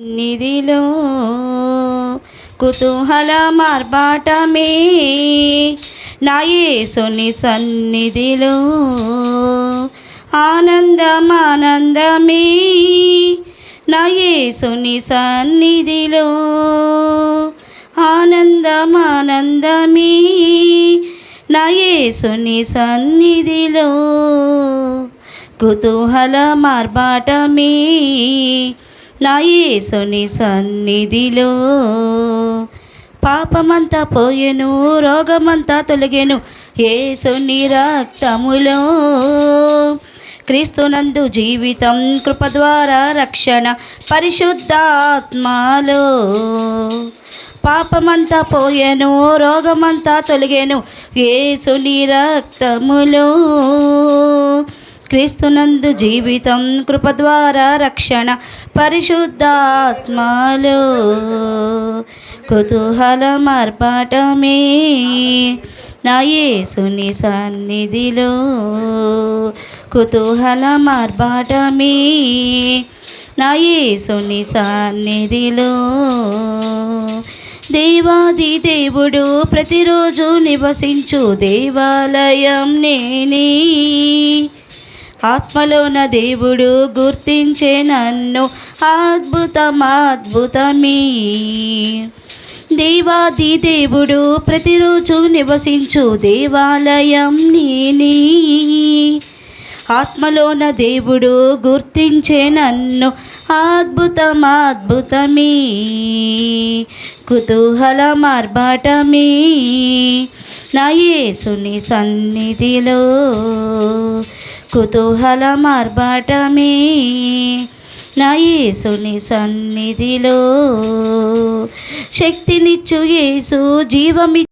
నిధిలో కుతూహల మార్బాటమే. నాయేసుని సన్నిధిలో ఆనందమానందమే. ఆనందమే సన్నిధిలో ఆనందమానందమే. ఆనందమే సన్నిధిలో కుతూహల మార్బాటమే. నాయేసుని సన్నిధిలో. పాపమంతా పోయెను రోగమంతా తొలగెను ఏసుని రక్తములో. క్రీస్తునందు జీవితం కృప ద్వారా రక్షణ పరిశుద్ధాత్మలో. పాపమంతా పోయెను రోగమంతా తొలగెను ఏసుని రక్తములో. క్రీస్తునందు జీవితం కృప ద్వారా రక్షణ పరిశుద్ధాత్మలో. కుతూహల మార్పాటమే నా యేసుని సన్నిధిలో. కుతూహల మార్పాటమే నా యేసుని సన్నిధిలో. దేవాది దేవుడు ప్రతిరోజు నివసించు దేవాలయం నేనే. ఆత్మలోన దేవుడు గుర్తించే నన్ను. అద్భుతం అద్భుతమే. దేవాది దేవుడు ప్రతిరోజు నివసించు దేవాలయం నేనే. ఆత్మలోన దేవుడు గుర్తించే నన్ను. అద్భుతం అద్భుతమే. కుతూహల మార్బాటమే నా యేసుని సన్నిధిలో కుతూహల మార్బాటమే. నా యేసుని సన్నిధిలో శక్తినిచ్చు యేసు జీవమి